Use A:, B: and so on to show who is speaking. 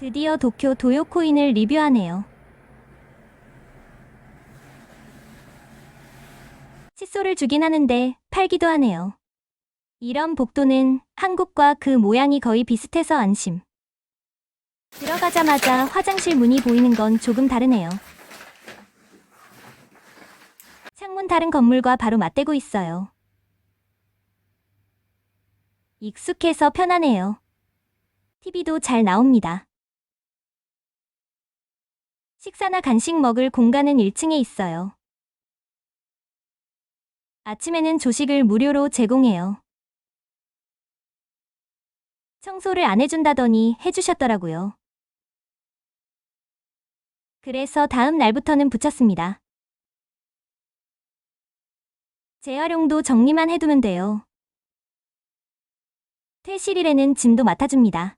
A: 드디어 도쿄 도요코인을 리뷰하네요. 칫솔을 주긴 하는데 팔기도 하네요. 이런 복도는 한국과 그 모양이 거의 비슷해서 안심. 들어가자마자 화장실 문이 보이는 건 조금 다르네요. 창문 다른 건물과 바로 맞대고 있어요. 익숙해서 편하네요. TV도 잘 나옵니다. 식사나 간식 먹을 공간은 1층에 있어요. 아침에는 조식을 무료로 제공해요. 청소를 안 해준다더니 해주셨더라고요. 그래서 다음 날부터는 붙였습니다. 재활용도 정리만 해두면 돼요. 퇴실일에는 짐도 맡아줍니다.